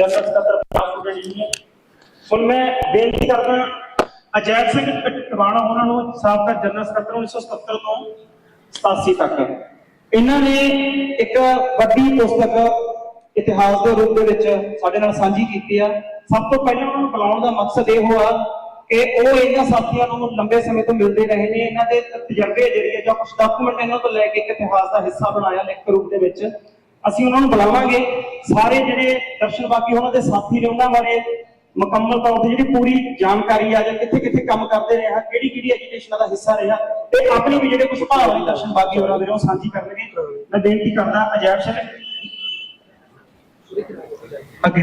General ਸਕੱਤਰ Punjab union. ਹੁਣ ਮੈਂ ਬੇਨਤੀ ਕਰਦਾ ਅਜੈਬ ਸਿੰਘ ਟਵਾਣਾ ਉਹਨਾਂ ਨੂੰ ਸਾਬਕਾ ਜਨਰਲ ਸਕੱਤਰ 1977 ਤੋਂ 87 ਤੱਕ। ਇਹਨਾਂ ਨੇ ਇੱਕ ਵੱਡੀ ਪੁਸਤਕ ਇਤਿਹਾਸ ਦੇ ਰੂਪ ਦੇ ਵਿੱਚ ਸਾਡੇ ਨਾਲ ਸਾਂਝੀ ਕੀਤੀ ਆ। ਸਭ ਤੋਂ ਪਹਿਲਾਂ ਉਹਨਾਂ ਨੂੰ ਬੁਲਾਉਣ ਦਾ ਮਕਸਦ ਇਹ ਹੋਆ ਕਿ ਉਹ ਇਹਨਾਂ ਸਾਥੀਆਂ ਨੂੰ ਲੰਬੇ ਸਮੇਂ ਤੋਂ ਮਿਲਦੇ ਰਹੇ ਨੇ। ਇਹਨਾਂ ਦੇ ਤਜਰਬੇ ਜਿਹੜੇ ਜਾਂ ਕੁਝ ਡਾਕੂਮੈਂਟ ਇਹਨਾਂ ਤੋਂ ਲੈ ਕੇ ਇੱਕ ਇਤਿਹਾਸ ਦਾ ਹਿੱਸਾ ਬਣਾਇਆ ਲਿਖਤ ਰੂਪ ਦੇ ਵਿੱਚ। ਅਸੀਂ ਉਹਨਾਂ ਨੂੰ ਬੁਲਾਵਾਂਗੇ। ਸਾਰੇ ਜਿਹੜੇ ਦਰਸ਼ਨ ਬਾਕੀ ਉਹਨਾਂ ਦੇ ਸਾਥੀ ਨੇ ਉਹਨਾਂ ਬਾਰੇ ਮੁਕੰਮਲ ਤੌਰ ਤੇ ਜਿਹੜੀ ਪੂਰੀ ਜਾਣਕਾਰੀ ਆ ਜਾਂ ਕਿੱਥੇ ਕਿੱਥੇ ਕੰਮ ਕਰਦੇ ਰਹੇ ਆ ਕਿਹੜੀ ਕਿਹੜੀ ਐਜੂਕੇਸ਼ਨ ਦਾ ਹਿੱਸਾ ਰਿਹਾ ਤੇ ਆਪਣੀ ਵੀ ਜਿਹੜੇ ਕੁਝ ਭਾਵ ਨੇ ਦਰਸ਼ਨ ਬਾਕੀ ਹੋਰਾਂ ਦੇ, ਉਹ ਸਾਂਝੀ ਕਰਨਗੇ। ਮੈਂ ਬੇਨਤੀ ਕਰਦਾ ਅਜੈਬ ਸਿੰਘ ਅੱਗੇ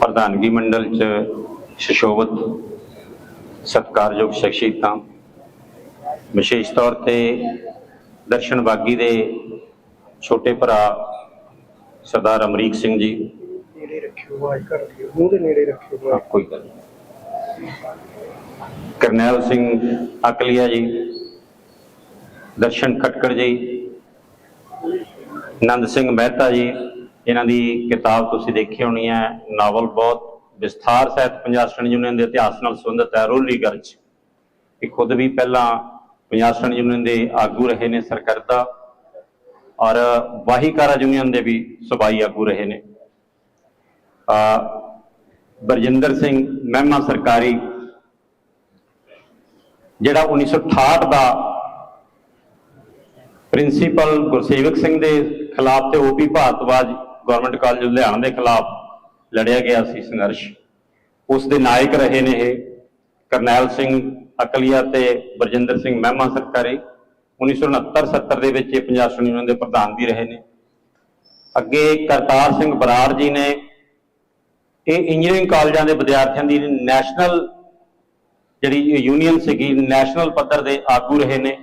ਪ੍ਰਧਾਨਗੀ ਮੰਡਲ ਚ ਸ਼ਸ਼ੋਭਤ ਸਤਕਾਰਯੋਗ ਸ਼ਖਸੀਅਤਾਂ ਵਿਸ਼ੇਸ਼ ਤੌਰ ਤੇ ਦਰਸ਼ਨ ਬਾਗੀ ਦੇ ਛੋਟੇ ਭਰਾ ਸਰਦਾਰ ਅਮਰੀਕ ਸਿੰਘ ਜੀ ਨੇੜੇ ਰੱਖਿਓ ਆਵਾਜ਼ ਕਰ ਦਿਓ ਮੂੰਹ ਦੇ ਨੇੜੇ ਰੱਖਿਓ। ਕੋਈ ਗੱਲ। ਕਰਨੈਲ ਸਿੰਘ ਅਕਲੀਆ ਜੀ ਦਰਸ਼ਨ ਖਟਕੜ ਜੀ, ਨੰਦ ਸਿੰਘ ਮਹਿਤਾ ਜੀ, ਇਹਨਾਂ ਦੀ ਕਿਤਾਬ ਤੁਸੀਂ ਦੇਖੀ ਹੋਣੀ ਹੈ, ਨਾਵਲ ਬਹੁਤ ਵਿਸਥਾਰ ਸਹਿਤ ਪੰਜਾਬ ਸਟੂਡੈਂਟ ਯੂਨੀਅਨ ਦੇ ਇਤਿਹਾਸ ਨਾਲ ਸੰਬੰਧਿਤ ਹੈ, ਰੋਲੀ ਗਰਜ। ਇਹ ਖੁਦ ਵੀ ਪਹਿਲਾਂ ਪੰਜਾਬ ਸਟੂਡੈਂਟ ਯੂਨੀਅਨ ਦੇ ਆਗੂ ਰਹੇ ਨੇ ਸਰਕਰਤਾ ਔਰ ਵਾਹੀਕਾਰਾ ਯੂਨੀਅਨ ਦੇ ਵੀ ਸਬਾਈ ਆਗੂ ਰਹੇ ਨੇ। ਆ ਬਰਜਿੰਦਰ ਸਿੰਘ ਮਹਿਮਾ ਸਰਕਾਰੀ, ਜਿਹੜਾ 1968 ਦਾ ਪ੍ਰਿੰਸੀਪਲ ਗੁਰਸੇਵਕ ਸਿੰਘ ਦੇ ਖਿਲਾਫ ਤੇ OP Bhardwaj government college Ludhiana ਦੇ ਖਿਲਾਫ ਲੜਿਆ ਗਿਆ ਸੀ ਸੰਘਰਸ਼। ਉਸ ਦੇ ਨਾਇਕ ਰਹੇ ਨੇ ਇਹ ਕਰਨੈਲ ਸਿੰਘ ਅਕਲੀਆ ਤੇ ਬਰਜਿੰਦਰ ਸਿੰਘ ਮਹਿਮਾ ਸਰਕਾਰੀ। 1969-70 ਦੇ ਵਿੱਚ ਇਹ ਪੰਜਾਬ ਸਟੂਡੈਂਟ ਯੂਨੀਅਨ ਦੇ ਪ੍ਰਧਾਨ ਵੀ ਰਹੇ ਨੇ। ਅੱਗੇ ਕਰਤਾਰ ਸਿੰਘ ਬਰਾੜ ਜੀ ਨੇ ਇਹ ਇੰਜੀਨੀਅਰਿੰਗ ਕਾਲਜਾਂ ਦੇ ਵਿਦਿਆਰਥੀਆਂ ਦੀ ਨੈਸ਼ਨਲ ਜਿਹੜੀ ਯੂਨੀਅਨ ਸੀਗੀ ਨੈਸ਼ਨਲ ਪੱਧਰ ਦੇ ਆਗੂ ਰਹੇ ਨੇ।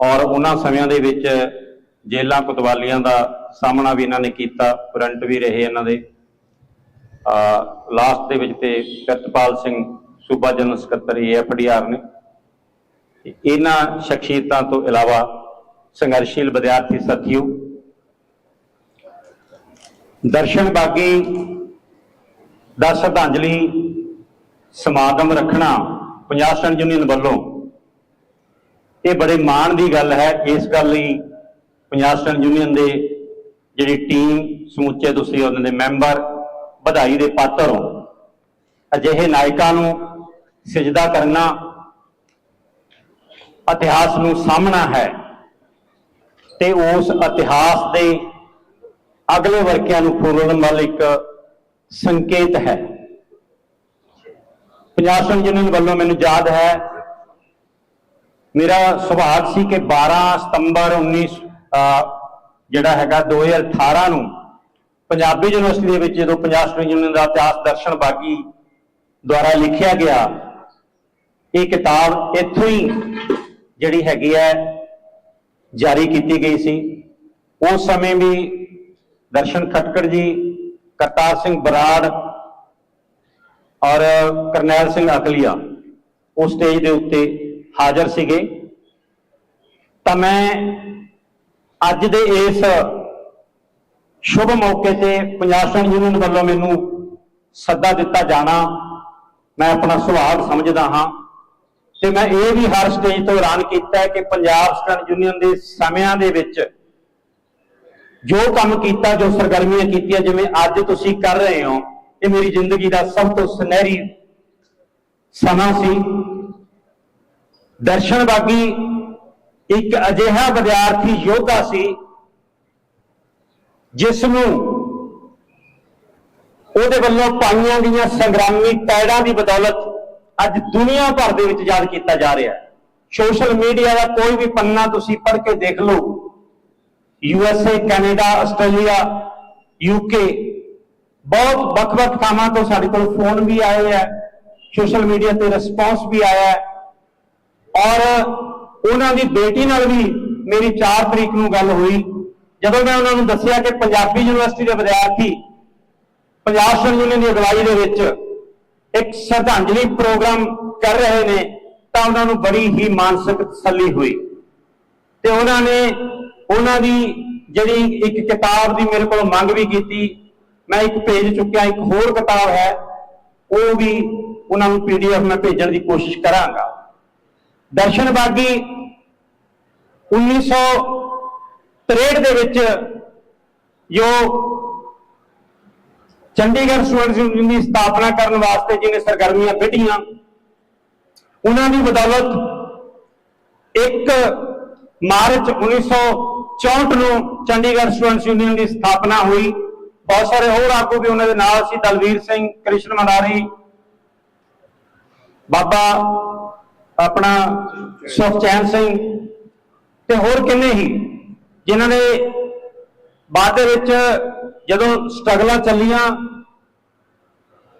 ਔਰ ਉਹਨਾਂ ਸਮਿਆਂ ਦੇ ਵਿੱਚ ਜੇਲਾਂ ਕੁਤਵਾਲੀਆਂ ਦਾ ਸਾਹਮਣਾ ਵੀ ਇਹਨਾਂ ਨੇ ਕੀਤਾ ਫਰੰਟ ਵੀ ਰਹੇ ਇਹਨਾਂ ਦੇ। ਲਾਸਟ ਦੇ ਵਿੱਚ ਤੇ ਕਰਤਪਾਲ ਸਿੰਘ ਸੂਬਾ ਜਨਰਲ ਸਕੱਤਰ ਏਐਫਡੀਆਰ ਨੇ। ਇਹਨਾਂ ਸ਼ਖਸੀਅਤਾਂ ਤੋਂ ਇਲਾਵਾ ਸੰਘਰਸ਼ੀਲ ਵਿਦਿਆਰਥੀ ਸਾਥੀਓ, ਦਰਸ਼ਨ ਬਾਗੀ ਦਾ ਸ਼ਰਧਾਂਜਲੀ ਸਮਾਗਮ ਰੱਖਣਾ ਪੰਜਾਬ ਸਟੂਡੈਂਟ ਯੂਨੀਅਨ ਵੱਲੋਂ ਇਹ ਬੜੇ ਮਾਣ ਦੀ ਗੱਲ ਹੈ ਇਸ ਗੱਲ ਲਈ ਪੰਜਾਬ ਸਟੂਡੈਂਟ ਯੂਨੀਅਨ ਦੇ ਜਿਹੜੀ ਟੀਮ ਸਮੁੱਚੇ ਤੁਸੀਂ ਉਹਨਾਂ ਦੇ ਮੈਂਬਰ, ਵਧਾਈ ਦੇ ਪਾਤਰ ਹੋ। ਅਜਿਹੇ ਨਾਇਕਾਂ ਨੂੰ ਸਜਦਾ ਕਰਨਾ ਇਤਿਹਾਸ ਨੂੰ ਸਾਹਮਣਾ ਹੈ ਤੇ ਉਸ ਇਤਿਹਾਸ ਦੇ ਅਗਲੇ ਵਰਕਿਆਂ ਨੂੰ ਫੁਰਲਣ ਵੱਲ ਇੱਕ ਸੰਕੇਤ ਹੈ। ਪੰਜਾਬ ਸੰਘ ਯੂਨੀਅਨ ਵੱਲੋਂ ਮੈਨੂੰ ਯਾਦ ਹੈ ਮੇਰਾ ਸੁਭਾਗ ਸੀ ਕਿ 12 ਸਤੰਬਰ 19 ਜਿਹੜਾ ਹੈਗਾ 2018 ਨੂੰ ਪੰਜਾਬੀ ਯੂਨੀਵਰਸਿਟੀ ਦੇ ਵਿੱਚ ਜਦੋਂ ਪੰਜਾਬ ਸਟੂਡੈਂਟ ਯੂਨੀਅਨ ਦਾ ਇਤਿਹਾਸ ਦਰਸ਼ਨ ਬਾਗੀ ਦੁਆਰਾ ਲਿਖਿਆ ਗਿਆ, ਇਹ ਕਿਤਾਬ ਇੱਥੋਂ ਹੀ ਜਿਹੜੀ ਹੈਗੀ ਹੈ ਜਾਰੀ ਕੀਤੀ ਗਈ ਸੀ। ਉਸ ਸਮੇਂ ਵੀ ਦਰਸ਼ਨ ਖਟਕੜ ਜੀ, ਕਰਤਾਰ ਸਿੰਘ ਬਰਾੜ ਔਰ ਕਰਨੈਲ ਸਿੰਘ ਅਕਲੀਆ ਉਸ ਸਟੇਜ ਦੇ ਉੱਤੇ ਹਾਜ਼ਰ ਸੀਗੇ। ਤਾਂ ਮੈਂ ਅੱਜ ਦੇ ਇਸ ਸ਼ੁਭ ਮੌਕੇ ਤੇ ਪੰਜਾਬ ਸਟੂਡੈਂਟ ਯੂਨੀਅਨ ਵੱਲੋਂ ਮੈਨੂੰ ਸੱਦਾ ਦਿੱਤਾ ਜਾਣਾ, ਮੈਂ ਆਪਣਾ ਸੁਭਾਗ ਸਮਝਦਾ ਹਾਂ। ਤੇ ਮੈਂ ਇਹ ਵੀ ਹਰ ਸਟੇਜ ਤੋਂ ਐਲਾਨ ਕੀਤਾ ਕਿ ਪੰਜਾਬ ਸਟੂਡੈਂਟ ਯੂਨੀਅਨ ਦੇ ਸਮਿਆਂ ਦੇ ਵਿੱਚ ਜੋ ਕੰਮ ਕੀਤਾ, ਜੋ ਸਰਗਰਮੀਆਂ ਕੀਤੀਆਂ, ਜਿਵੇਂ ਅੱਜ ਤੁਸੀਂ ਕਰ ਰਹੇ ਹੋ, ਇਹ ਮੇਰੀ ਜ਼ਿੰਦਗੀ ਦਾ ਸਭ ਤੋਂ ਸੁਨਹਿਰੀ ਸਮਾਂ ਸੀ। ਦਰਸ਼ਨ ਬਾਗੀ ਇੱਕ ਅਜਿਹਾ ਵਿਦਿਆਰਥੀ ਯੋਧਾ ਸੀ ਜਿਸ ਨੂੰ ਉਹਦੇ ਵੱਲੋਂ ਪਾਈਆਂ ਗਈਆਂ ਸੰਗਰਾਮੀ ਪੈੜਾਂ ਦੀ ਬਦੌਲਤ ਅੱਜ ਦੁਨੀਆ ਭਰ ਦੇ ਵਿੱਚ ਯਾਦ ਕੀਤਾ ਜਾ ਰਿਹਾ ਹੈ। ਸੋਸ਼ਲ ਮੀਡੀਆ ਦਾ ਕੋਈ ਵੀ ਪੰਨਾ ਤੁਸੀਂ ਪੜ੍ਹ ਕੇ ਦੇਖ ਲਓ। U S A, Canada, Australia UK ਬਹੁਤ ਵੱਖ-ਵੱਖ ਥਾਵਾਂ ਤੋਂ ਸਾਡੇ ਕੋਲ ਫੋਨ ਵੀ ਆਏ ਹੈ ਸੋਸ਼ਲ ਮੀਡੀਆ ਤੇ ਰਿਸਪੌਂਸ ਵੀ ਆਇਆ ਹੈ। ਔਰ ਉਹਨਾਂ ਦੀ ਬੇਟੀ ਨਾਲ ਵੀ ਮੇਰੀ 4 ਤਰੀਕ ਨੂੰ ਗੱਲ ਹੋਈ। ਜਦੋਂ ਮੈਂ ਉਹਨਾਂ ਨੂੰ ਦੱਸਿਆ ਕਿ ਪੰਜਾਬੀ ਯੂਨੀਵਰਸਿਟੀ ਦੇ ਵਿਦਿਆਰਥੀ ਪੰਜਾਬ ਸਟੂਡੈਂਟ ਯੂਨੀਅਨ ਦੀ ਅਗਵਾਈ ਦੇ ਵਿੱਚ ਇੱਕ ਸ਼ਰਧਾਂਜਲੀ ਪ੍ਰੋਗਰਾਮ ਕਰ ਰਹੇ ਨੇ, ਤਾਂ ਉਹਨਾਂ ਨੂੰ ਬੜੀ ਹੀ ਮਾਨਸਿਕ ਤਸੱਲੀ ਹੋਈ। ਤੇ ਉਹਨਾਂ ਨੇ ਉਹਨਾਂ ਦੀ ਜਿਹੜੀ ਇੱਕ ਕਿਤਾਬ ਦੀ ਮੇਰੇ ਕੋਲ ਮੰਗ ਵੀ ਕੀਤੀ। ਮੈਂ ਇੱਕ ਭੇਜ ਚੁੱਕਿਆ, ਇੱਕ ਹੋਰ ਕਿਤਾਬ ਹੈ, ਉਹ ਵੀ ਉਹਨਾਂ ਨੂੰ ਪੀਡੀਐਫ ਮੈਂ ਭੇਜਣ ਦੀ ਕੋਸ਼ਿਸ਼ ਕਰਾਂਗਾ। ਦਰਸ਼ਨ ਬਾਗੀ 1963 ਦੇ ਵਿੱਚ ਜੋ ਚੰਡੀਗੜ੍ਹ ਸਟੂਡੈਂਟਸ ਯੂਨੀਅਨ ਦੀ ਸਥਾਪਨਾ ਕਰਨ ਵਾਸਤੇ ਜਿਹਨੇ ਸਰਗਰਮੀਆਂ ਵਿੱਢੀਆਂ ਉਹਨਾਂ ਦੀ ਬਦੌਲਤ 1 ਮਾਰਚ 1964 ਨੂੰ ਚੰਡੀਗੜ੍ਹ ਸਟੂਡੈਂਟਸ ਯੂਨੀਅਨ ਦੀ ਸਥਾਪਨਾ ਹੋਈ। ਬਹੁਤ ਸਾਰੇ ਹੋਰ ਆਗੂ ਵੀ ਉਹਨਾਂ ਦੇ ਨਾਲ ਸੀ, ਦਲਵੀਰ ਸਿੰਘ, ਕ੍ਰਿਸ਼ਨ ਮੰਡਾਰੀ, ਬਾਬਾ ਆਪਣਾ ਸੁਖਚੈਨ ਸਿੰਘ ਤੇ ਹੋਰ ਕਿੰਨੇ ਹੀ ਜਿਨ੍ਹਾਂ ਨੇ ਬਾਅਦ ਦੇ ਵਿੱਚ ਜਦੋਂ ਸਟਰਗਲਾਂ ਚੱਲੀਆਂ,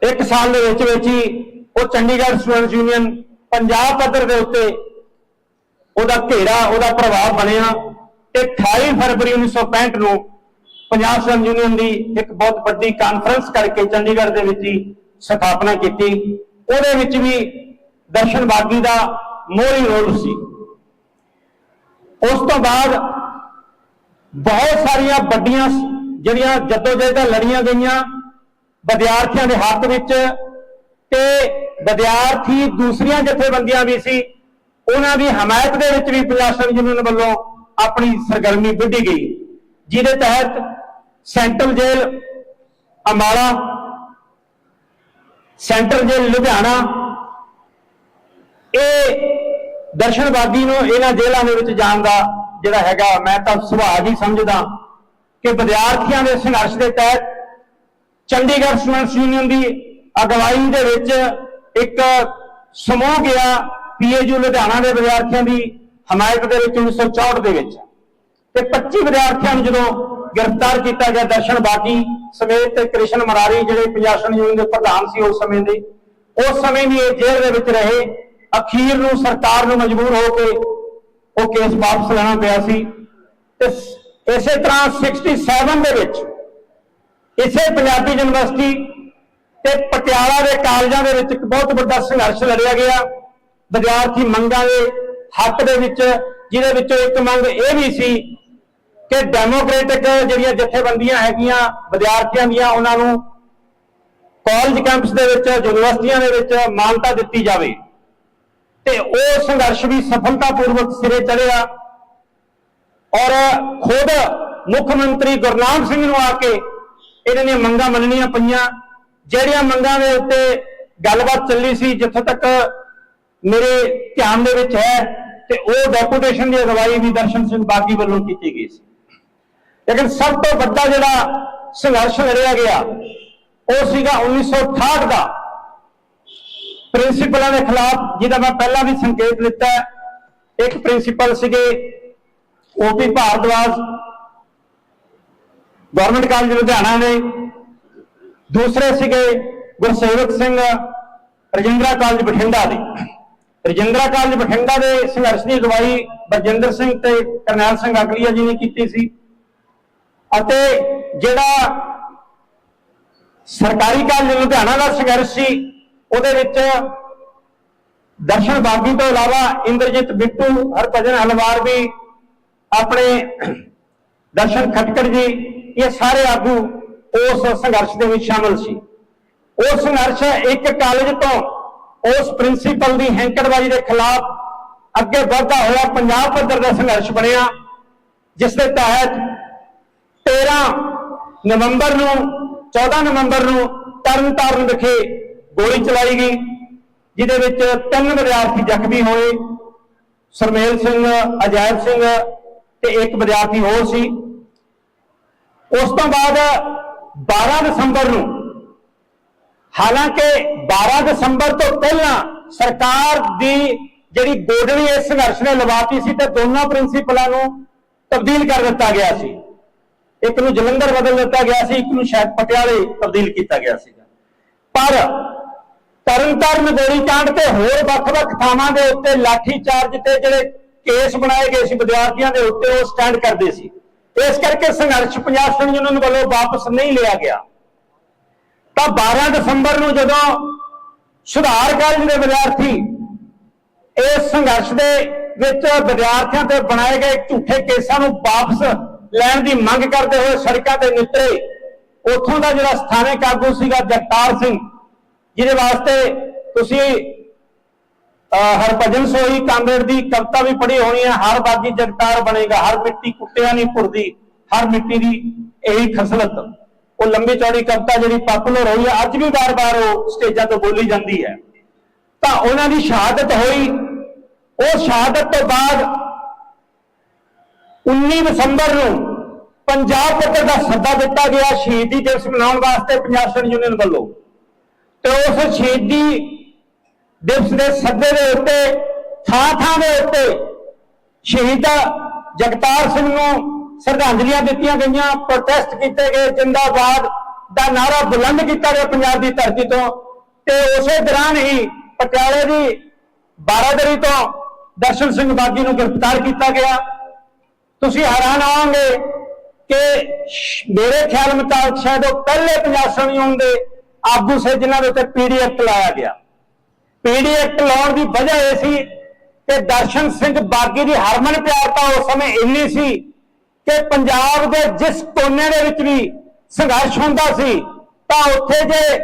ਇੱਕ ਸਾਲ ਦੇ ਵਿੱਚ ਵਿੱਚ ਹੀ ਉਹ ਚੰਡੀਗੜ੍ਹ ਸਟੂਡੈਂਟਸ ਯੂਨੀਅਨ ਪੰਜਾਬ ਪੱਧਰ ਦੇ ਉੱਤੇ ਉਹਦਾ ਘੇਰਾ ਉਹਦਾ ਪ੍ਰਭਾਵ ਬਣਿਆ ਤੇ 28 ਫਰਵਰੀ 1965 ਨੂੰ ਪੰਜਾਬ ਸਟੂਡੈਂਟ ਯੂਨੀਅਨ ਦੀ ਇੱਕ ਬਹੁਤ ਵੱਡੀ ਕਾਨਫਰੰਸ ਕਰਕੇ ਚੰਡੀਗੜ੍ਹ ਦੇ ਵਿੱਚ ਹੀ ਸਥਾਪਨਾ ਕੀਤੀ। ਉਹਦੇ ਵਿੱਚ ਵੀ ਦਰਸ਼ਨ ਬਾਗੀ ਦਾ ਮੋਹਰੀ ਰੋਲ ਸੀ। ਉਸ ਤੋਂ ਬਾਅਦ ਬਹੁਤ ਸਾਰੀਆਂ ਵੱਡੀਆਂ ਸ- ਜਿਹੜੀਆਂ ਜਦੋਜਹਿਦਾਂ ਲੜੀਆਂ ਗਈਆਂ ਵਿਦਿਆਰਥੀਆਂ ਦੇ ਹੱਕ ਵਿੱਚ ਤੇ ਵਿਦਿਆਰਥੀ ਦੂਸਰੀਆਂ ਜਥੇਬੰਦੀਆਂ ਵੀ ਸੀ, ਉਹਨਾਂ ਦੀ ਹਮਾਇਤ ਦੇ ਵਿੱਚ ਵੀ ਪੰਜਾਬ ਯੂਨੀਅਨ ਵੱਲੋਂ ਆਪਣੀ ਸਰਗਰਮੀ ਵਿੱਢੀ ਗਈ। ਜਿਹਦੇ ਤਹਿਤ ਸੈਂਟਰਲ ਜੇਲ੍ਹ ਅੰਬਾਲਾ, ਸੈਂਟਰਲ ਜੇਲ੍ਹ ਲੁਧਿਆਣਾ ਇਹ ਦਰਸ਼ਨ ਬਾਗੀ ਨੂੰ ਇਹਨਾਂ ਜੇਲ੍ਹਾਂ ਦੇ ਵਿੱਚ ਜਾਣ ਦਾ ਜਿਹੜਾ ਹੈਗਾ, ਮੈਂ ਤਾਂ ਸੁਭਾਅ ਹੀ ਸਮਝਦਾ ਕਿ ਵਿਦਿਆਰਥੀਆਂ ਦੇ ਸੰਘਰਸ਼ ਦੇ ਤਹਿਤ ਚੰਡੀਗੜ੍ਹ ਸਟੂਡੈਂਟਸ ਯੂਨੀਅਨ ਦੀ ਅਗਵਾਈ ਦੇ ਵਿੱਚ ਇੱਕ ਸਮੂਹ ਗਿਆ ਪੀਏਯੂ ਲੁਧਿਆਣਾ ਦੇ ਵਿਦਿਆਰਥੀਆਂ ਦੀ ਹਮਾਇਤ ਦੇ ਵਿੱਚ 1964 ਦੇ ਵਿੱਚ। ਤੇ 25 ਵਿਦਿਆਰਥੀਆਂ ਨੂੰ ਜਦੋਂ ਗ੍ਰਿਫਤਾਰ ਕੀਤਾ ਗਿਆ ਦਰਸ਼ਨ ਬਾਗੀ ਸਮੇਤ ਤੇ ਕ੍ਰਿਸ਼ਨ ਮਰਾਰੀ ਜਿਹੜੇ ਪੰਜਾਬ ਯੂਨੀਅਨ ਦੇ ਪ੍ਰਧਾਨ ਸੀ ਉਸ ਸਮੇਂ ਦੇ, ਉਸ ਸਮੇਂ ਵੀ ਇਹ ਜੇਲ੍ਹ ਦੇ ਵਿੱਚ ਰਹੇ। ਅਖੀਰ ਨੂੰ ਸਰਕਾਰ ਨੂੰ ਮਜਬੂਰ ਹੋ ਕੇ ਉਹ ਕੇਸ ਵਾਪਸ ਲੈਣਾ ਪਿਆ ਸੀ। ਤੇ ਇਸੇ ਤਰ੍ਹਾਂ 67 ਦੇ ਵਿੱਚ ਇਸੇ ਪੰਜਾਬੀ ਯੂਨੀਵਰਸਿਟੀ ਤੇ ਪਟਿਆਲਾ ਦੇ ਕਾਲਜਾਂ ਦੇ ਵਿੱਚ ਇੱਕ ਬਹੁਤ ਵੱਡਾ ਸੰਘਰਸ਼ ਲੜਿਆ ਗਿਆ। ਵਿਦਿਆਰਥੀ ਮੰਗਾਂ ਦੇ ਹੱਕ ਦੇ ਵਿੱਚ, ਜਿਹਦੇ ਵਿੱਚੋਂ ਇੱਕ ਮੰਗ ਇਹ ਵੀ ਸੀ ਕਿ ਡੈਮੋਕ੍ਰੈਟਿਕ ਜਿਹੜੀਆਂ ਜਥੇਬੰਦੀਆਂ ਹੈਗੀਆਂ, ਵਿਦਿਆਰਥੀਆਂ ਦੀਆਂ, ਉਹਨਾਂ ਨੂੰ ਕਾਲਜ ਕੈਂਪਸ ਦੇ ਵਿੱਚ, ਯੂਨੀਵਰਸਿਟੀਆਂ ਦੇ ਵਿੱਚ ਮਾਨਤਾ ਦਿੱਤੀ ਜਾਵੇ। ਤੇ ਉਹ ਸੰਘਰਸ਼ ਵੀ ਸਫਲਤਾਪੂਰਵਕ ਸਿਰੇ ਚੜਿਆ ਔਰ ਖੁਦ ਮੁੱਖ ਮੰਤਰੀ ਗੁਰਨਾਮ ਸਿੰਘ ਨੂੰ ਆ ਕੇ ਇਹਨਾਂ ਦੀਆਂ ਮੰਗਾਂ ਮੰਨਣੀਆਂ ਪਈਆਂ, ਜਿਹੜੀਆਂ ਮੰਗਾਂ ਦੇ ਉੱਤੇ ਗੱਲਬਾਤ ਚੱਲੀ ਸੀ, ਜਿੱਥੇ ਤੱਕ ਮੇਰੇ ਧਿਆਨ ਦੇ ਵਿੱਚ ਹੈ ਤੇ ਉਹ ਡੈਪੂਟੇਸ਼ਨ ਦੀ ਅਗਵਾਈ ਵੀ ਦਰਸ਼ਨ ਸਿੰਘ ਬਾਗੀ ਵੱਲੋਂ ਕੀਤੀ ਗਈ ਸੀ। ਲੇਕਿਨ ਸਭ ਤੋਂ ਵੱਡਾ ਜਿਹੜਾ ਸੰਘਰਸ਼ ਲੜਿਆ ਗਿਆ, ਉਹ ਸੀਗਾ 1968 ਦਾ ਪ੍ਰਿੰਸੀਪਲਾਂ ਦੇ ਖਿਲਾਫ ਜਿਹਦਾ ਮੈਂ ਪਹਿਲਾਂ ਵੀ ਸੰਕੇਤ ਦਿੱਤਾ ਇੱਕ ਪ੍ਰਿੰਸੀਪਲ ਸੀਗੇ OP Bhardwaj government college Ludhiana ਦੇ। ਦੂਸਰੇ ਸੀਗੇ ਗੁਰਸੇਵਕ ਸਿੰਘ, ਰਜਿੰਦਰਾ ਕਾਲਜ ਬਠਿੰਡਾ ਦੇ। ਰਜਿੰਦਰਾ ਕਾਲਜ ਬਠਿੰਡਾ ਦੇ ਸੰਘਰਸ਼ ਦੀ ਅਗਵਾਈ ਬਰਜਿੰਦਰ ਸਿੰਘ ਤੇ ਕਰਨੈਲ ਸਿੰਘ ਅਗਲੀਆ ਜੀ ਨੇ ਕੀਤੀ ਸੀ। ਅਤੇ ਜਿਹੜਾ ਸਰਕਾਰੀ ਕਾਲਜ ਲੁਧਿਆਣਾ ਦਾ ਸੰਘਰਸ਼ ਸੀ ਉਹਦੇ ਵਿੱਚ ਦਰਸ਼ਨ ਬਾਗੀ ਤੋਂ ਇਲਾਵਾ ਇੰਦਰਜੀਤ ਬਿੱਟੂ, ਹਰਭਜਨ ਹਲਵਾਰ ਵੀ ਆਪਣੇ ਦਰਸ਼ਨ ਖਟਕੜ ਜੀ, ਇਹ ਸਾਰੇ ਆਗੂ ਉਸ ਸੰਘਰਸ਼ ਦੇ ਵਿੱਚ ਸ਼ਾਮਲ ਸੀ। ਉਹ ਸੰਘਰਸ਼ ਇੱਕ ਕਾਲਜ ਤੋਂ ਉਸ ਪ੍ਰਿੰਸੀਪਲ ਦੀ ਹੈਂਕੜਬਾਜ਼ੀ ਦੇ ਖਿਲਾਫ ਅੱਗੇ ਵਧਦਾ ਹੋਇਆ ਪੰਜਾਬ ਪੱਧਰ ਦਾ ਸੰਘਰਸ਼ ਬਣਿਆ, ਜਿਸ ਦੇ ਤਹਿਤ 13 ਨਵੰਬਰ ਨੂੰ 14 ਨਵੰਬਰ ਨੂੰ ਤਰਨਤਾਰਨ ਵਿਖੇ ਗੋਲੀ ਚਲਾਈ ਗਈ, ਜਿਹਦੇ ਵਿੱਚ ਤਿੰਨ ਵਿਦਿਆਰਥੀ ਜ਼ਖਮੀ ਹੋਏ, ਸਰਮੇਲ ਸਿੰਘ, ਅਜਾਇਬ ਸਿੰਘ ਤੇ ਇੱਕ ਵਿਦਿਆਰਥੀ ਹੋਰ ਸੀ। ਉਸ ਤੋਂ ਬਾਅਦ 12 ਦਸੰਬਰ ਨੂੰ, ਹਾਲਾਂਕਿ 12 ਦਸੰਬਰ ਤੋਂ ਪਹਿਲਾਂ ਸਰਕਾਰ ਦੀ ਜਿਹੜੀ ਗੋਡਣੀ ਇਸ ਸੰਘਰਸ਼ ਨੇ ਲਵਾਤੀ ਸੀ ਤੇ ਦੋਨਾਂ ਪ੍ਰਿੰਸੀਪਲਾਂ ਨੂੰ ਤਬਦੀਲ ਕਰ ਦਿੱਤਾ ਗਿਆ ਸੀ। ਇੱਕ ਨੂੰ ਜਲੰਧਰ ਬਦਲ ਦਿੱਤਾ ਗਿਆ ਸੀ, ਇੱਕ ਨੂੰ ਸ਼ਾਇਦ ਪਟਿਆਲੇ ਤਬਦੀਲ ਕੀਤਾ ਗਿਆ ਸੀ ਪਰ ਤਰਨਤਾਰਨ ਗੋਲੀकांड ਤੇ ਹੋਰ ਵੱਖ-ਵੱਖ ਥਾਵਾਂ ਦੇ ਉੱਤੇ ਲਾਠੀ ਚਾਰਜ ਤੇ ਜਿਹੜੇ ਕੇਸ ਬਣਾਏ ਗਏ ਸੀ ਵਿਦਿਆਰਥੀਆਂ ਦੇ ਉੱਤੇ ਉਹ ਸਟੈਂਡ ਕਰਦੇ ਸੀ। ਇਸ ਕਰਕੇ ਸੰਘਰਸ਼ ਪੰਜਾਬ ਸਟੂਡੈਂਟ ਯੂਨੀਅਨ ਵੱਲੋਂ ਵਾਪਸ ਨਹੀਂ ਲਿਆ ਗਿਆ। ਤਾਂ 12 ਦਸੰਬਰ ਨੂੰ ਜਦੋਂ ਸੁਧਾਰ ਕਾਲਜ ਦੇ ਵਿਦਿਆਰਥੀ ਇਸ ਸੰਘਰਸ਼ ਦੇ ਵਿੱਚ ਵਿਦਿਆਰਥੀਆਂ ਤੇ ਬਣਾਏ ਗਏ ਝੂਠੇ ਕੇਸਾਂ ਨੂੰ ਵਾਪਸ ਲੈਣ ਦੀ ਮੰਗ ਕਰਦੇ ਹੋਏ ਸੜਕਾਂ ਤੇ ਨਿਤਰੇ ਉੱਥੋਂ ਦਾ ਜਿਹੜਾ ਸਥਾਨਕ ਆਗੂ ਸੀਗਾ ਜਗਤਾਰ ਸਿੰਘ ਜਿਹਦੇ ਵਾਸਤੇ ਤੁਸੀਂ ਹਰਭਜਨ ਸੋਹੀ ਕਾਂਗੜ ਦੀ ਕਵਿਤਾ ਵੀ ਪੜ੍ਹੀ ਹੋਣੀ ਹੈ, ਹਰ ਬਾਗੀ ਜਗਤਾਰ ਬਣੇਗਾ, ਹਰ ਮਿੱਟੀ ਕੁੱਟਿਆ ਨਹੀਂ ਪੁਰਦੀ, ਹਰ ਮਿੱਟੀ ਦੀ ਇਹੀ ਖਸਲਤ। ਉਹ ਲੰਬੀ ਚੌੜੀ ਕਵਿਤਾ ਜਿਹੜੀ ਪਪੂਲਰ ਹੋਈ ਹੈ, ਅੱਜ ਵੀ ਵਾਰ-ਵਾਰ ਉਹ ਸਟੇਜਾਂ ਤੋਂ ਬੋਲੀ ਜਾਂਦੀ ਹੈ। ਤਾਂ ਉਹਨਾਂ ਦੀ ਸ਼ਹਾਦਤ ਹੋਈ। ਉਹ ਸ਼ਹਾਦਤ ਤੋਂ ਬਾਅਦ 19 ਦਸੰਬਰ ਨੂੰ ਪੰਜਾਬ ਪੱਧਰ ਦਾ ਸੱਦਾ ਦਿੱਤਾ ਗਿਆ, ਸ਼ਹੀਦੀ ਦਿਵਸ ਮਨਾਉਣ ਵਾਸਤੇ ਪੰਜਾਬ ਸਟੂਡੈਂਟ ਯੂਨੀਅਨ ਵੱਲੋਂ। ਤੇ ਉਸ ਸ਼ਹੀਦੀ ਦਿਵਸ ਦੇ ਸੱਦੇ ਦੇ ਉੱਤੇ ਥਾਂ ਥਾਂ ਦੇ ਉੱਤੇ ਸ਼ਹੀਦ ਜਗਤਾਰ ਸਿੰਘ ਨੂੰ ਸ਼ਰਧਾਂਜਲੀਆਂ ਦਿੱਤੀਆਂ ਗਈਆਂ ਪ੍ਰੋਟੈਸਟ ਕੀਤੇ ਗਏ, ਜਿੰਦਾਬਾਦ ਦਾ ਨਾਰਾ ਬੁਲੰਦ ਕੀਤਾ ਗਿਆ ਪੰਜਾਬ ਦੀ ਧਰਤੀ ਤੋਂ ਤੇ ਉਸੇ ਦੌਰਾਨ ਹੀ ਪਟਿਆਲੇ ਦੀ ਬਾਰਾਦਰੀ ਤੋਂ ਦਰਸ਼ਨ ਸਿੰਘ ਬਾਗੀ ਨੂੰ ਗ੍ਰਿਫਤਾਰ ਕੀਤਾ ਗਿਆ। ਤੁਸੀਂ ਹੈਰਾਨ ਹੋਵੋਗੇ ਕਿ ਮੇਰੇ ਖਿਆਲ ਮੁਤਾਬਕ ਸ਼ਾਇਦ ਉਹ ਪਹਿਲੇ ਪੰਜਾਬ ਸੰਯੋਗ ਦੇ ਆਗੂ ਸੇ ਜਿਨ੍ਹਾਂ ਦੇ ਉੱਤੇ ਪੀਡੀ ਐਕਟ ਲਾਇਆ ਗਿਆ। ਪੀਡੀ ਐਕਟ ਲਾਉਣ ਦੀ ਵਜ੍ਹਾ ਇਹ ਸੀ ਕਿ ਦਰਸ਼ਨ ਸਿੰਘ ਬਾਗੀ ਦੀ ਹਰਮਨ ਪਿਆਰਤਾ ਉਸ ਸਮੇਂ ਇੰਨੀ ਸੀ ਕਿ ਪੰਜਾਬ ਦੇ ਜਿਸ ਕੋਨੇ ਦੇ ਵਿੱਚ ਵੀ ਸੰਘਰਸ਼ ਹੁੰਦਾ ਸੀ, ਤਾਂ ਉੱਥੇ ਜੇ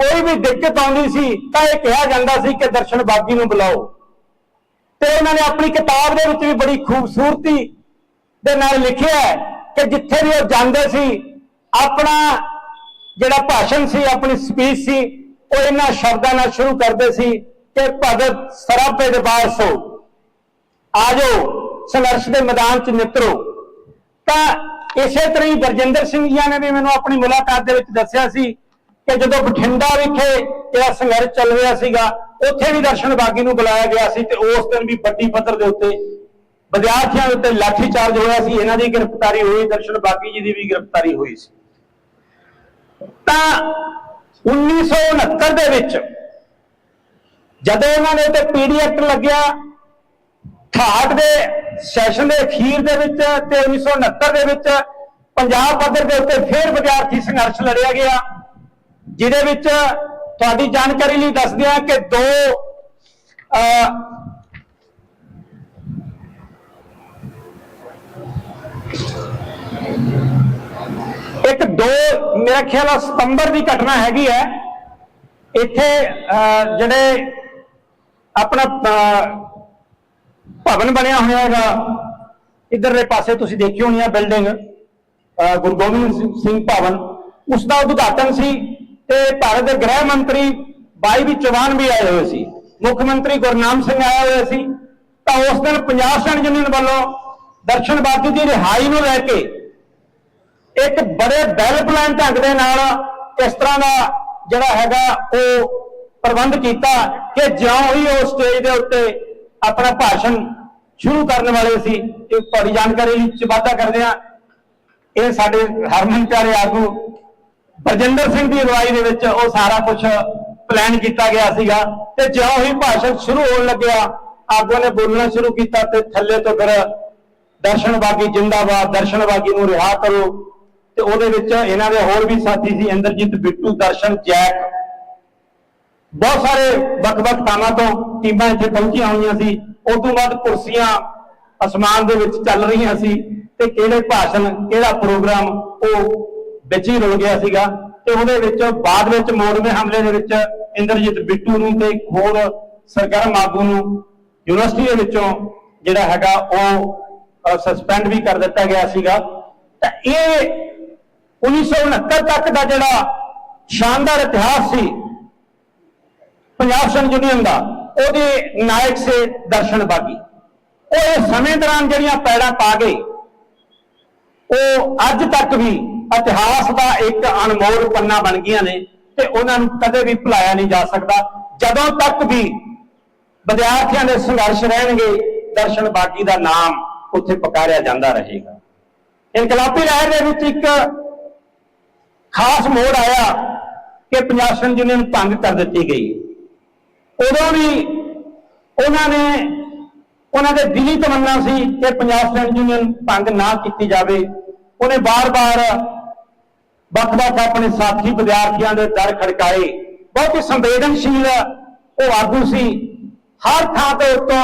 ਕੋਈ ਵੀ ਦਿੱਕਤ ਆਉਂਦੀ ਸੀ, ਤਾਂ ਇਹ ਕਿਹਾ ਜਾਂਦਾ ਸੀ ਕਿ ਦਰਸ਼ਨ ਬਾਗੀ ਨੂੰ ਬੁਲਾਓ। ਤੇ ਉਹਨਾਂ ਨੇ ਆਪਣੀ ਕਿਤਾਬ ਦੇ ਵਿੱਚ ਵੀ ਬੜੀ ਖੂਬਸੂਰਤੀ ਦੇ ਨਾਲ ਲਿਖਿਆ ਕਿ ਜਿੱਥੇ ਵੀ ਉਹ ਜਾਂਦੇ ਸੀ, ਆਪਣਾ ਜਿਹੜਾ ਭਾਸ਼ਣ ਸੀ, ਆਪਣੀ ਸਪੀਚ ਸੀ, ਉਹ ਇਹਨਾਂ ਸ਼ਬਦਾਂ ਨਾਲ ਸ਼ੁਰੂ ਕਰਦੇ ਸੀ ਕਿ ਭਗਤ ਸਰਾਪੇ ਦੇ ਬਾਰਸੋ ਆਜੋ ਸੰਘਰਸ਼ ਦੇ ਮੈਦਾਨ 'ਚ ਨਿਤਰੋ ਤਾਂ ਇਸੇ ਤਰ੍ਹਾਂ ਹੀ ਗੁਰਜਿੰਦਰ ਸਿੰਘ ਜੀ ਨੇ ਵੀ ਮੈਨੂੰ ਆਪਣੀ ਮੁਲਾਕਾਤ ਦੇ ਵਿੱਚ ਦੱਸਿਆ ਸੀ ਕਿ ਜਦੋਂ ਬਠਿੰਡਾ ਵਿਖੇ ਜਿਹੜਾ ਸੰਘਰਸ਼ ਚੱਲ ਰਿਹਾ ਸੀਗਾ, ਉੱਥੇ ਵੀ ਦਰਸ਼ਨ ਬਾਗੀ ਨੂੰ ਬੁਲਾਇਆ ਗਿਆ ਸੀ ਤੇ ਉਸ ਦਿਨ ਵੀ ਵੱਡੀ ਪੱਧਰ ਦੇ ਉੱਤੇ ਵਿਦਿਆਰਥੀਆਂ ਦੇ ਉੱਤੇ ਲਾਠੀਚਾਰਜ ਹੋਇਆ ਸੀ। ਇਹਨਾਂ ਦੀ ਗ੍ਰਿਫਤਾਰੀ ਹੋਈ, ਦਰਸ਼ਨ ਬਾਗੀ ਜੀ ਦੀ ਵੀ ਗ੍ਰਿਫਤਾਰੀ ਹੋਈ ਸੀ। ਤਾਂ 1969 ਦੇ ਵਿੱਚ ਜਦੋਂ ਉਹਨਾਂ ਨੇ ਤੇ ਪੀਡੀ ਐਕਟ ਲੱਗਿਆ ਠਾਠ ਦੇ ਸੈਸ਼ਨ ਦੇ ਅਖੀਰ ਦੇ ਵਿੱਚ ਤੇ 1969 ਦੇ ਵਿੱਚ ਪੰਜਾਬ ਪੱਧਰ ਦੇ ਉੱਤੇ ਫਿਰ ਵਿਦਿਆਰਥੀ ਸੰਘਰਸ਼ ਲੜਿਆ ਗਿਆ, ਜਿਹਦੇ ਵਿੱਚ ਤੁਹਾਡੀ ਜਾਣਕਾਰੀ ਲਈ ਦੱਸ ਦਿਆਂ ਕਿ ਦੋ ਇੱਕ ਦੋ ਮੇਰਾ ਖਿਆਲ ਆ ਸਤੰਬਰ ਦੀ ਘਟਨਾ ਹੈਗੀ ਹੈ। ਇੱਥੇ ਜਿਹੜੇ ਆਪਣਾ ਭਵਨ ਬਣਿਆ ਹੋਇਆ ਹੈਗਾ। ਇਧਰਲੇ ਪਾਸੇ ਤੁਸੀਂ ਦੇਖੀ ਹੋਣੀ ਆ ਬਿਲਡਿੰਗ ਗੁਰੂ ਗੋਬਿੰਦ ਸਿੰਘ- ਭਵਨ। ਉਸ ਦਾ ਉਦਘਾਟਨ ਸੀ ਤੇ ਭਾਰਤ ਦੇ ਗ੍ਰਹਿ ਮੰਤਰੀ ਬਾਈ ਵੀ ਚੌਹਾਨ ਵੀ ਆਏ ਹੋਏ ਸੀ। ਮੁੱਖ ਮੰਤਰੀ ਗੁਰਨਾਮ ਸਿੰਘ ਆਇਆ ਹੋਇਆ ਸੀ। ਤਾਂ ਉਸ ਦਿਨ ਪੰਜਾਬ ਸਨ ਯੂਨੀਅਨ ਵੱਲੋਂ ਦਰਸ਼ਨ ਬਾਗੀ ਦੀ ਰਿਹਾਈ ਨੂੰ ਲੈ ਕੇ ਇੱਕ ਬੜੇ ਵੈਲ ਪਲਾਨ ਢੰਗ ਦੇ ਨਾਲ ਇਸ ਤਰ੍ਹਾਂ ਦਾ ਜਿਹੜਾ ਹੈਗਾ ਉਹ ਪ੍ਰਬੰਧ ਕੀਤਾ ਕਿ ਜਿਉਂ ਹੀ ਉਹ ਸਟੇਜ ਦੇ ਉੱਤੇ ਆਪਣਾ ਭਾਸ਼ਣ ਸ਼ੁਰੂ ਕਰਨ ਵਾਲੇ ਸੀ, ਇਹ ਤੁਹਾਡੀ ਜਾਣਕਾਰੀ ਵਿੱਚ ਵਾਧਾ ਕਰਦੇ ਆ ਇਹ ਸਾਡੇ ਹਰਮਨ ਆਗੂ ਬਰਜਿੰਦਰ ਸਿੰਘ ਦੀ ਅਗਵਾਈ ਦੇ ਵਿੱਚ ਉਹ ਸਾਰਾ ਕੁਝ ਪਲਾਨ ਕੀਤਾ ਗਿਆ ਸੀਗਾ ਤੇ ਜਿਉਂ ਹੀ ਭਾਸ਼ਣ ਸ਼ੁਰੂ ਹੋਣ ਲੱਗਿਆ ਆਗੂ ਨੇ ਬੋਲਣਾ ਸ਼ੁਰੂ ਕੀਤਾ ਤੇ ਥੱਲੇ ਤੋਂ ਫਿਰ ਦਰਸ਼ਨ ਬਾਗੀ ਜਿੰਦਾਬਾਦ, ਦਰਸ਼ਨ ਬਾਗੀ ਨੂੰ ਰਿਹਾ ਕਰੋ। ਤੇ ਉਹਦੇ ਵਿੱਚ ਇਹਨਾਂ ਦੇ ਹੋਰ ਵੀ ਸਾਥੀ ਸੀ, ਇੰਦਰਜੀਤ, ਬਿੱਟੂ, ਦਰਸ਼ਨ, ਜੈਕ। ਬਹੁਤ ਸਾਰੇ ਵੱਖ-ਵੱਖ ਥਾਵਾਂ ਤੋਂ ਟੀਮਾਂ ਇੱਥੇ ਪਹੁੰਚੀਆਂ ਹੋਈਆਂ ਸੀ। ਉਸ ਤੋਂ ਬਾਅਦ ਕੁਰਸੀਆਂ ਅਸਮਾਨ ਦੇ ਵਿੱਚ ਚੱਲ ਰਹੀਆਂ ਸੀ ਤੇ ਕਿਹੜੇ ਭਾਸ਼ਣ, ਕਿਹੜਾ ਪ੍ਰੋਗਰਾਮ ਉਹ ਵਿੱਚ ਹੀ ਰੁਲ ਗਿਆ ਸੀਗਾ। ਤੇ ਉਹਦੇ ਵਿੱਚ ਬਾਅਦ ਵਿੱਚ ਮੋੜਵੇਂ ਹਮਲੇ ਦੇ ਵਿੱਚ ਇੰਦਰਜੀਤ, ਬਿੱਟੂ ਨੂੰ ਤੇ ਹੋਰ ਸਰਗਰਮ ਆਗੂ ਨੂੰ ਯੂਨੀਵਰਸਿਟੀ ਦੇ ਵਿੱਚੋਂ ਜਿਹੜਾ ਹੈਗਾ ਉਹ ਸਸਪੈਂਡ ਵੀ ਕਰ ਦਿੱਤਾ ਗਿਆ ਸੀਗਾ। ਤਾਂ ਇਹ 1969 ਤੱਕ ਦਾ ਜਿਹੜਾ ਸ਼ਾਨਦਾਰ ਇਤਿਹਾਸ ਸੀ ਪੰਜਾਬ ਸਨ ਯੂਨੀਅਨ ਦਾ, ਉਹਦੇ ਨਾਇਕ ਸੇ ਦਰਸ਼ਨ ਬਾਗੀ। ਉਹ ਇਹ ਸਮੇਂ ਦੌਰਾਨ ਜਿਹੜੀਆਂ ਪੈੜਾਂ ਪਾ ਗਏ ਉਹ ਅੱਜ ਤੱਕ ਵੀ ਇਤਿਹਾਸ ਦਾ ਇੱਕ ਅਨਮੋਲ ਪੰਨਾ ਬਣ ਗਈਆਂ ਨੇ ਤੇ ਉਹਨਾਂ ਨੂੰ ਕਦੇ ਵੀ ਭੁਲਾਇਆ ਨਹੀਂ ਜਾ ਸਕਦਾ। ਜਦੋਂ ਤੱਕ ਵੀ ਵਿਦਿਆਰਥੀਆਂ ਦੇ ਸੰਘਰਸ਼ ਰਹਿਣਗੇ, ਦਰਸ਼ਨ ਬਾਗੀ ਦਾ ਨਾਮ ਉੱਥੇ ਪੁਕਾਰਿਆ ਜਾਂਦਾ ਰਹੇਗਾ। ਇਨਕਲਾਬੀ ਲਹਿਰ ਦੇ ਵਿੱਚ ਇੱਕ ਖਾਸ ਮੋੜ ਆਇਆ ਕਿ ਪੰਜਾਬ ਸਟੂਡੈਂਟ ਯੂਨੀਅਨ ਭੰਗ ਕਰ ਦਿੱਤੀ ਗਈ। ਉਦੋਂ ਵੀ ਉਹਨਾਂ ਨੇ, ਉਹਨਾਂ ਦੇ ਦਿਲੀ ਤਮੰਨਾ ਸੀ ਕਿ ਪੰਜਾਬ ਸਟੂਡੈਂਟ ਯੂਨੀਅਨ ਭੰਗ ਨਾ ਕੀਤੀ ਜਾਵੇ। ਉਹਨੇ ਬਾਰ-ਬਾਰ ਵੱਖ-ਵੱਖ ਆਪਣੇ ਸਾਥੀ ਵਿਦਿਆਰਥੀਆਂ ਦੇ ਦਰ ਖੜਕਾਏ। ਬਹੁਤ ਹੀ ਸੰਵੇਦਨਸ਼ੀਲ ਉਹ ਆਗੂ ਸੀ। ਹਰ ਥਾਂ ਤੇ ਉਤੋਂ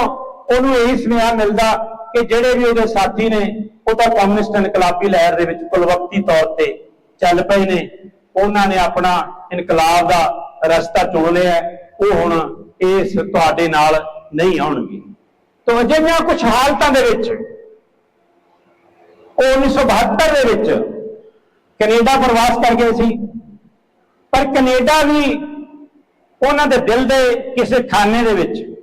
ਉਹਨੂੰ ਇਹ ਸੁਨੇਹਾ ਮਿਲਦਾ ਕਿ ਜਿਹੜੇ ਵੀ ਉਹਦੇ ਸਾਥੀ ਨੇ, ਉਹ ਤਾਂ ਕਮਿਊਨਿਸਟ ਇਨਕਲਾਬੀ ਲਹਿਰ ਦੇ ਵਿੱਚ ਕੁਲਵਕਤੀ ਤੌਰ ਤੇ ਚੱਲ ਪਏ ਨੇ। ਉਹਨਾਂ ਨੇ ਆਪਣਾ ਇਨਕਲਾਬ ਦਾ ਰਸਤਾ ਚੁਣ ਲਿਆ। ਉਹ ਹੁਣ ਇਸ ਤੁਹਾਡੇ ਨਾਲ ਨਹੀਂ ਆਉਣਗੇ। ਤਾਂ ਅਜਿਹੀਆਂ ਕੁਝ ਹਾਲਤਾਂ ਦੇ ਵਿੱਚ ਉਹ 1972 ਦੇ ਵਿੱਚ ਕੈਨੇਡਾ ਪ੍ਰਵਾਸ ਕਰ ਗਏ ਸੀ। ਪਰ ਕੈਨੇਡਾ ਵੀ ਉਹਨਾਂ ਦੇ ਦਿਲ ਦੇ ਕਿਸੇ ਖਾਨੇ ਦੇ ਵਿੱਚ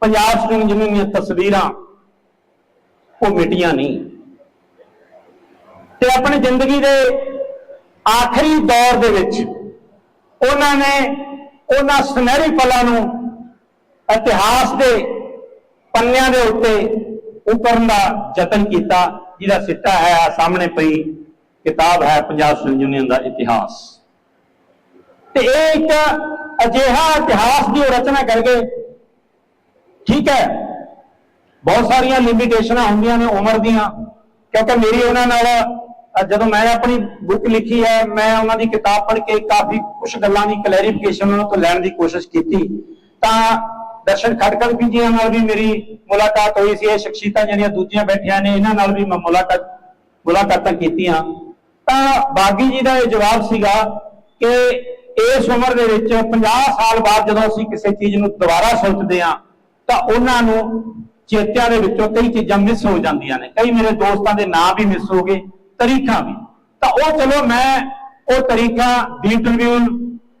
ਪੰਜਾਬ ਸਟੂਡੈਂਟ ਯੂਨੀਅਨ ਦੀਆਂ ਤਸਵੀਰਾਂ ਉਹ ਮਿਟੀਆਂ ਨਹੀਂ। ਤੇ ਆਪਣੀ ਜ਼ਿੰਦਗੀ ਦੇ ਆਖਰੀ ਦੌਰ ਦੇ ਵਿੱਚ ਉਹਨਾਂ ਨੇ ਉਹਨਾਂ ਸੁਨਹਿਰੀ ਪਲਾਂ ਨੂੰ ਇਤਿਹਾਸ ਦੇ ਪੰਨਿਆਂ ਦੇ ਉੱਤੇ ਉਤਰਨ ਦਾ ਯਤਨ ਕੀਤਾ, ਜਿਹਦਾ ਸਿੱਟਾ ਹੈ ਆ ਸਾਹਮਣੇ ਪਈ ਕਿਤਾਬ ਹੈ ਪੰਜਾਬ ਸਟੂਡੈਂਟ ਯੂਨੀਅਨ ਦਾ ਇਤਿਹਾਸ। ਤੇ ਇਹ ਇੱਕ ਅਜਿਹਾ ਇਤਿਹਾਸ ਦੀ ਉਹ ਰਚਨਾ ਕਰਕੇ ਠੀਕ ਹੈ, ਬਹੁਤ ਸਾਰੀਆਂ ਲਿਮਿਟੇਸ਼ਨਾਂ ਹੁੰਦੀਆਂ ਨੇ ਉਮਰ ਦੀਆਂ, ਕਿਉਂਕਿ ਮੇਰੀ ਉਹਨਾਂ ਨਾਲ ਜਦੋਂ ਮੈਂ ਆਪਣੀ ਬੁੱਕ ਲਿਖੀ ਹੈ, ਮੈਂ ਉਹਨਾਂ ਦੀ ਕਿਤਾਬ ਪੜ੍ਹ ਕੇ ਕਾਫੀ ਕੁਝ ਗੱਲਾਂ ਦੀ ਕਲੈਰੀਫਿਕੇਸ਼ਨ ਉਹਨਾਂ ਤੋਂ ਲੈਣ ਦੀ ਕੋਸ਼ਿਸ਼ ਕੀਤੀ। ਤਾਂ ਦਰਸ਼ਨ ਖਟਕੜ ਵੀ ਜੀਆਂ ਨਾਲ ਵੀ ਮੇਰੀ ਮੁਲਾਕਾਤ ਹੋਈ ਸੀ, ਇਹ ਸ਼ਖਸੀਅਤਾਂ ਜਿਹੜੀਆਂ ਦੂਜੀਆਂ ਬੈਠੀਆਂ ਨੇ, ਇਹਨਾਂ ਨਾਲ ਵੀ ਮੈਂ ਮੁਲਾਕਾਤ, ਮੁਲਾਕਾਤਾਂ ਕੀਤੀਆਂ। ਤਾਂ ਬਾਗੀ ਜੀ ਦਾ ਇਹ ਜਵਾਬ ਸੀਗਾ ਕਿ ਇਸ ਉਮਰ ਦੇ ਵਿੱਚ 50 ਸਾਲ ਬਾਅਦ ਜਦੋਂ ਅਸੀਂ ਕਿਸੇ ਚੀਜ਼ ਨੂੰ ਦੁਬਾਰਾ ਸੋਚਦੇ ਹਾਂ, ਤਾਂ ਉਹਨਾਂ ਨੂੰ ਚੇਤਿਆਂ ਦੇ ਵਿੱਚੋਂ ਕਈ ਚੀਜ਼ਾਂ ਮਿਸ ਹੋ ਜਾਂਦੀਆਂ ਨੇ। ਕਈ ਮੇਰੇ ਦੋਸਤਾਂ ਦੇ ਨਾਂ ਵੀ ਮਿਸ ਹੋ ਗਏ। ਤਰੀਕਾਂ ਵੀ। ਤਾਂ ਉਹ ਚਲੋ ਮੈਂ ਉਹ ਤਰੀਕਾ ਦੀ ਟ੍ਰਿਬਿਊਨ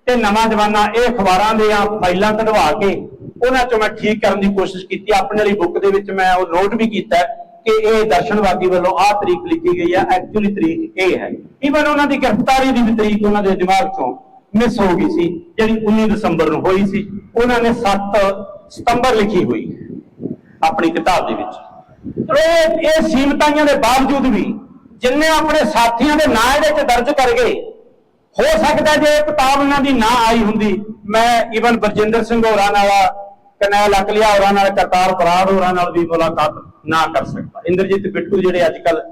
ਤੇ ਨਵਾਂ ਜਵਾਨਾ ਇਹ ਅਖਬਾਰਾਂ ਦੇ ਆ, ਫਾਈਲਾਂ ਕਢਵਾ ਕੇ ਉਹਨਾਂ ਚੋਂ ਮੈਂ ਠੀਕ ਕਰਨ ਦੀ ਕੋਸ਼ਿਸ਼ ਕੀਤੀ। ਆਪਣੀ ਵਾਲੀ ਬੁੱਕ ਦੇ ਵਿੱਚ ਮੈਂ ਉਹ ਨੋਟ ਵੀ ਕੀਤਾ ਹੈ ਕਿ ਇਹ ਦਰਸ਼ਨਵਾਦੀ ਵੱਲੋਂ ਆਹ ਤਰੀਕ ਲਿਖੀ ਗਈ ਹੈ। ਐਕਚੁਅਲੀ ਤਰੀਕ ਇਹ ਹੈ। ਈਵਨ ਉਹਨਾਂ ਦੀ ਗ੍ਰਿਫਤਾਰੀ ਦੀ ਵੀ ਤਰੀਕ ਉਹਨਾਂ ਦੇ ਦਿਮਾਗ ਚੋਂ ਮਿਸ ਹੋ ਗਈ ਸੀ, ਜਿਹੜੀ 19 ਦਸੰਬਰ ਨੂੰ ਹੋਈ ਸੀ। ਉਹਨਾਂ ਨੇ 7 ਸਤੰਬਰ ਲਿਖੀ ਹੋਈ, ਆਪਣੀ ਕਿਤਾਬ ਦੇ ਵਿੱਚ। ਇਹ ਇਹ ਸੀਮਤਾਈਆਂ ਦੇ ਬਾਵਜੂਦ ਵੀ ਜਿੰਨੇ ਆਪਣੇ ਸਾਥੀਆਂ ਦੇ ਨਾਂ ਇਹਦੇ ਵਿੱਚ ਦਰਜ ਕਰ ਗਏ ਹੋ ਸਕਦਾ ਜੇ ਕਿਤਾਬ ਇਹਨਾਂ ਦੀ ਨਾ ਆਈ ਹੁੰਦੀ ਮੈਂ ਈਵਨ ਬਰਜਿੰਦਰ ਸਿੰਘ ਹੋਰਾਂ ਨਾਲ ਕਨੈਲ ਅਕਲੀਆ ਹੋਰਾਂ ਨਾਲ ਕਰਤਾਰ ਬਰਾੜ ਹੋਰਾਂ ਨਾਲ ਵੀ ਮੁਲਾਕਾਤ ਨਾ ਕਰ ਸਕਦਾ। ਇੰਦਰਜੀਤ ਬਿੱਟੂ ਜਿਹੜੇ ਅੱਜ ਕੱਲ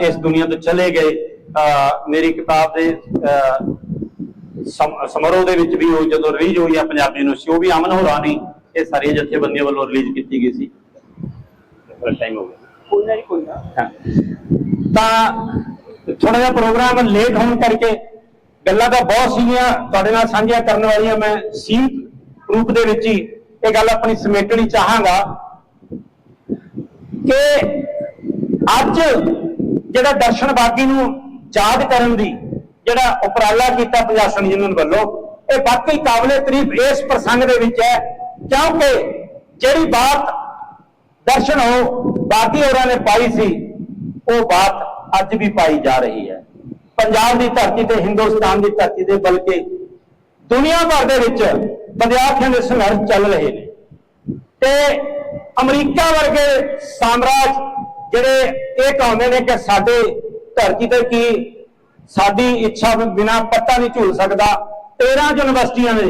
ਇਸ ਦੁਨੀਆ ਤੋਂ ਚਲੇ ਗਏ ਮੇਰੀ ਕਿਤਾਬ ਦੇ ਸਮਾਰੋਹ ਦੇ ਵਿੱਚ ਵੀ ਉਹ ਜਦੋਂ ਰਿਲੀਜ਼ ਹੋਈ ਆ ਪੰਜਾਬੀ ਯੂਨੀਵਰਸਿਟੀ ਉਹ ਵੀ ਅਮਨ ਹੋਰਾਂ ਨੇ ਇਹ ਸਾਰੀਆਂ ਜਥੇਬੰਦੀਆਂ ਵੱਲੋਂ ਰਿਲੀਜ਼ ਕੀਤੀ ਗਈ ਸੀ। ਟਾਈਮ ਹੋ ਗਿਆ। ਕੋਈ ਨਾ ਕੋਈ ਨਾ ਹਾਂ। ਤਾਂ ਥੋੜਾ ਜਿਹਾ ਪ੍ਰੋਗਰਾਮ ਲੇਟ ਹੋਣ ਕਰਕੇ ਗੱਲਾਂ ਤਾਂ ਬਹੁਤ ਸੀਗੀਆਂ, ਤੁਹਾਡੇ ਨਾਲ ਸਾਂਝੀਆਂ ਕਰਨ ਵਾਲੀਆਂ ਮੈਂ ਸੀਮਤ ਰੂਪ ਦੇ ਵਿੱਚ ਹੀ ਇਹ ਗੱਲ ਆਪਣੀ ਸਮੇਟਣੀ ਚਾਹਾਂਗਾ ਕਿ ਅੱਜ ਜਿਹੜਾ ਦਰਸ਼ਨ ਬਾਗੀ ਨੂੰ ਯਾਦ ਕਰਨ ਦੀ ਜਿਹੜਾ ਉਪਰਾਲਾ ਕੀਤਾ ਪ੍ਰਸ਼ਾਸਨ ਯੂਨੀਅਨ ਵੱਲੋਂ, ਇਹ ਵਾਕਈ ਕਾਬਲੇ ਤਾਰੀਫ ਇਸ ਪ੍ਰਸੰਗ ਦੇ ਵਿੱਚ ਹੈ, ਕਿਉਂਕਿ ਜਿਹੜੀ ਬਾਤ ਦਰਸ਼ਨ ਹੋ, ਬਾਗੀ ਹੋਰਾਂ ਨੇ ਪਾਈ ਸੀ ਉਹ ਬਾਤ ਅੱਜ ਵੀ ਪਾਈ ਜਾ ਰਹੀ ਹੈ। ਪੰਜਾਬ ਦੀ ਧਰਤੀ ਤੇ, ਹਿੰਦੁਸਤਾਨ ਦੀ ਧਰਤੀ ਤੇ ਬਲਕਿ ਦੁਨੀਆ ਭਰ ਦੇ ਵਿੱਚ ਵਿਦਿਆਰਥੀਆਂ ਦੇ ਸੰਘਰਸ਼ ਚੱਲ ਰਹੇ ਨੇ। ਤੇ ਅਮਰੀਕਾ ਵਰਗੇ ਸਾਮਰਾਜ ਜਿਹੜੇ ਇਹ ਕਹਿੰਦੇ ਨੇ ਕਿ ਸਾਡੇ ਧਰਤੀ ਤੇ ਕੀ ਸਾਡੀ ਇੱਛਾ ਬਿਨਾ ਪੱਤਾ ਨਹੀਂ ਝੂਲ ਸਕਦਾ 13 ਯੂਨੀਵਰਸਿਟੀਆਂ ਦੇ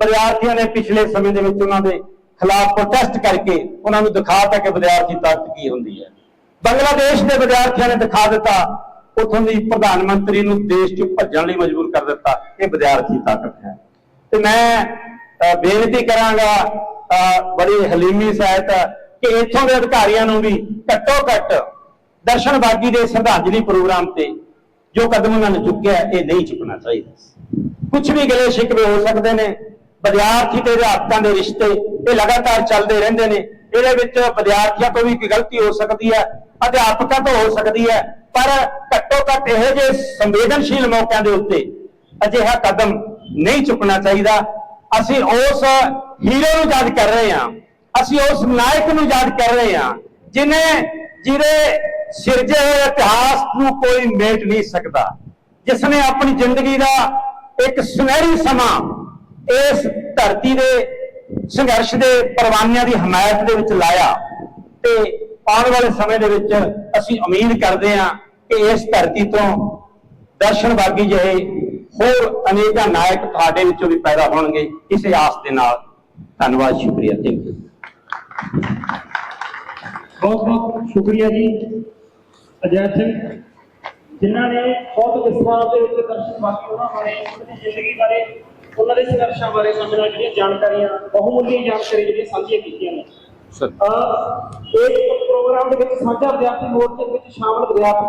ਵਿਦਿਆਰਥੀਆਂ ਨੇ ਪਿਛਲੇ ਸਮੇਂ ਦੇ ਵਿੱਚ ਉਹਨਾਂ ਦੇ ਖਿਲਾਫ ਪ੍ਰੋਟੈਸਟ ਕਰਕੇ ਉਹਨਾਂ ਨੂੰ ਦਿਖਾਤਾ ਕਿ ਵਿਦਿਆਰਥੀ ਤਾਕਤ ਕੀ ਹੁੰਦੀ ਹੈ। ਬੰਗਲਾਦੇਸ਼ ਦੇ ਵਿਦਿਆਰਥੀਆਂ ਨੇ ਦਿਖਾ ਦਿੱਤਾ, ਉੱਥੋਂ ਦੀ ਪ੍ਰਧਾਨ ਮੰਤਰੀ ਨੂੰ ਦੇਸ਼ ਚ ਭੱਜਣ ਲਈ ਮਜਬੂਰ ਕਰ ਦਿੱਤਾ, ਇਹ ਵਿਦਿਆਰਥੀ ਤਾਕਤ ਹੈ। ਤੇ ਮੈਂ ਬੇਨਤੀ ਕਰਾਂਗਾ ਬੜੀ ਹਲੀਮੀ ਸਹਿਤ, ਕਿ ਇੱਥੋਂ ਦੇ ਅਧਿਕਾਰੀਆਂ ਨੂੰ ਵੀ ਘੱਟੋ ਘੱਟ ਦਰਸ਼ਨ ਬਾਗੀ ਦੇ ਸ਼ਰਧਾਂਜਲੀ ਪ੍ਰੋਗਰਾਮ ਤੇ ਜੋ ਕਦਮ ਉਹਨਾਂ ਨੇ ਚੁੱਕਿਆ, ਇਹ ਨਹੀਂ ਚੁੱਕਣਾ ਚਾਹੀਦਾ ਕੁਝ ਵੀ ਗਲੇ ਸ਼ਿਕਵੇ ਹੋ ਸਕਦੇ ਨੇ, ਵਿਦਿਆਰਥੀ ਤੇ ਅਧਿਆਪਕਾਂ ਦੇ ਰਿਸ਼ਤੇ, ਇਹ ਲਗਾਤਾਰ ਚੱਲਦੇ ਰਹਿੰਦੇ ਨੇ। ਇਹਦੇ ਵਿੱਚ ਵਿਦਿਆਰਥੀਆਂ ਤੋਂ ਵੀ ਕੋਈ ਗਲਤੀ ਹੋ ਸਕਦੀ ਹੈ ਅਧਿਆਪਕਾਂ ਤੋਂ ਹੋ ਸਕਦੀ ਹੈ, ਪਰ ਘੱਟੋ ਘੱਟ ਇਹੋ ਜਿਹੇ ਸੰਵੇਦਨਸ਼ੀਲ ਮੌਕਿਆਂ ਦੇ ਉੱਤੇ ਅਜਿਹਾ ਕਦਮ ਨਹੀਂ ਚੁੱਕਣਾ ਚਾਹੀਦਾ। ਅਸੀਂ ਉਸ ਹੀਰੋ ਨੂੰ ਯਾਦ ਕਰ ਰਹੇ ਹਾਂ, ਅਸੀਂ ਉਸ ਨਾਇਕ ਨੂੰ ਯਾਦ ਕਰ ਰਹੇ ਹਾਂ, ਜਿਨੇ ਜਿਹਦੇ ਸਿਰਜੇ ਹੋਏ ਇਤਿਹਾਸ ਨੂੰ ਕੋਈ ਮੇਟ ਨਹੀਂ ਸਕਦਾ, ਜਿਸ ਨੇ ਆਪਣੀ ਜ਼ਿੰਦਗੀ ਦਾ ਇੱਕ ਸੁਨਹਿਰੀ ਸਮਾਂ ਇਸ ਧਰਤੀ ਦੇ ਸੰਘਰਸ਼ ਦੇ ਪਰਵਾਨਿਆਂ ਦੀ ਹਮਾਇਤ ਦੇ ਵਿੱਚ ਲਾਇਆ ਤੇ ਆਉਣ ਵਾਲੇ ਸਮੇਂ ਦੇ ਵਿੱਚ ਅਸੀਂ ਉਮੀਦ ਕਰਦੇ ਹਾਂ ਕਿ ਇਸ ਧਰਤੀ ਤੋਂ ਦਰਸ਼ਨ ਬਾਗੀ ਜਿਹੇ ਹੋਰ ਅਨੇਕਾਂ ਨਾਇਕ ਤੁਹਾਡੇ ਵਿੱਚੋਂ ਵੀ ਪੈਦਾ ਹੋਣਗੇ ਇਸੇ ਆਸ ਦੇ ਨਾਲ। ਧੰਨਵਾਦ, ਸ਼ੁਕਰੀਆ। ਥੈਂਕ ਯੂ ਬਹੁਤ ਬਹੁਤ ਸ਼ੁਕਰੀਆ ਜੀ। ਅਜੈ ਸਿੰਘ, ਜਿਨ੍ਹਾਂ ਨੇ ਬਹੁਤ ਵਿਸਥਾਰ ਦੇ ਵਿੱਚ ਦਰਸ਼ਨ ਬਾਕੀ ਉਹਨਾਂ ਬਾਰੇ, ਉਹਨਾਂ ਦੀ ਜ਼ਿੰਦਗੀ ਬਾਰੇ, ਉਹਨਾਂ ਦੇ ਸੰਘਰਸ਼ਾਂ ਬਾਰੇ ਸਾਡੇ ਨਾਲ ਜਿਹੜੀਆਂ ਜਾਣਕਾਰੀਆਂ ਬਹੁਮੁੱਲੀ ਜਾਣਕਾਰੀ ਜਿਹੜੀਆਂ ਸਾਂਝੀਆਂ ਕੀਤੀਆਂ ਨੇ। ਸਰ। ਅਹ ਇਸ ਪ੍ਰੋਗਰਾਮ ਦੇ ਵਿੱਚ ਸਾਂਝਾ ਵਿਦਿਆਰਥੀ ਮੋਰਚੇ ਦੇ ਵਿੱਚ ਸ਼ਾਮਲ ਵਿਦਿਆਰਥੀ